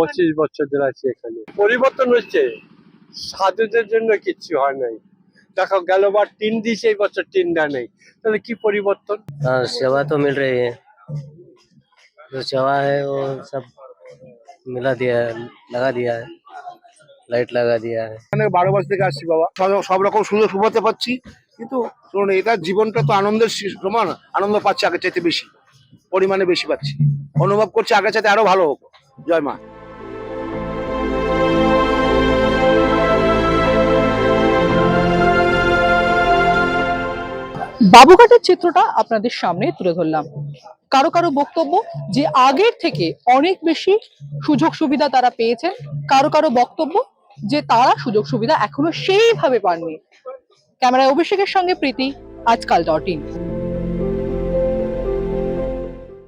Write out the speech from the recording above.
পঁচিশ বছর ধরে আছি এখানে পরিবর্তন হচ্ছে সাধুদের জন্য কিচ্ছু হয় নাই দেখো গেলবার টিন দিয়েছে এই বছর টিন দেয় নেই তাহলে কি পরিবর্তন हाँ सेवा तो मिल रही है जो सेवा है वो सब मिला दिया है लगा दिया है लाइट लगा दिया है এখানে বারো মাস থেকে আসছি বাবা সব- সব রকম সুযোগ সুবিধা পাচ্ছি কিন্তু শুনুন এটা জীবনটা তো আনন্দের শি- সমান আনন্দ পাচ্ছি আগের চাইতে বেশি পরিমাণে বেশি পাচ্ছি অনুভব করছি আগের চাইতে আরো ভালো হোক জয় মা বাবুঘাটের চিত্রটা আপনাদের সামনে তুলে ধরলাম। কারও কারও বক্তব্য যে আগের থেকে অনেক বেশি সুযোগ সুবিধা তারা পেয়েছেন, কারও কারও বক্তব্য যে তারা সুযোগ সুবিধা এখনও সেইভাবে পাননি। ক্যামেরায় অভিষেকের সঙ্গে প্রীতি, আজকাল ডট ইন।